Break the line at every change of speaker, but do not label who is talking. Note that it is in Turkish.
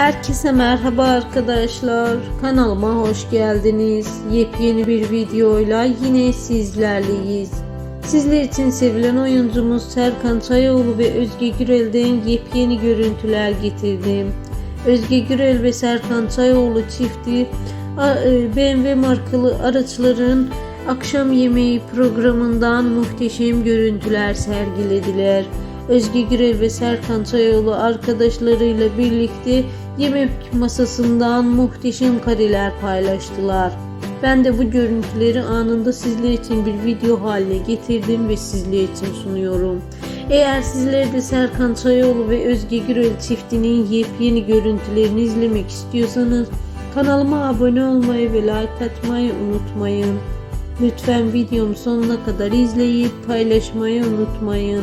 Herkese merhaba arkadaşlar. Kanalıma hoş geldiniz. Yepyeni bir videoyla yine sizlerleyiz. Sizler için sevilen oyuncumuz Serkan Çayoğlu ve Özge Gürel'den yepyeni görüntüler getirdim. Özge Gürel ve Serkan Çayoğlu çifti e, BMW markalı araçların akşam yemeği programından muhteşem görüntüler sergilediler. Özge Gürel ve Serkan Çayoğlu arkadaşlarıyla birlikte yemek masasından muhteşem kareler paylaştılar. Ben de bu görüntüleri anında sizler için bir video haline getirdim ve sizler için sunuyorum. Eğer sizler de Serkan Çayoğlu ve Özge Gürel çiftinin yepyeni görüntülerini izlemek istiyorsanız kanalıma abone olmayı ve like atmayı unutmayın. Lütfen videomu sonuna kadar izleyip paylaşmayı unutmayın.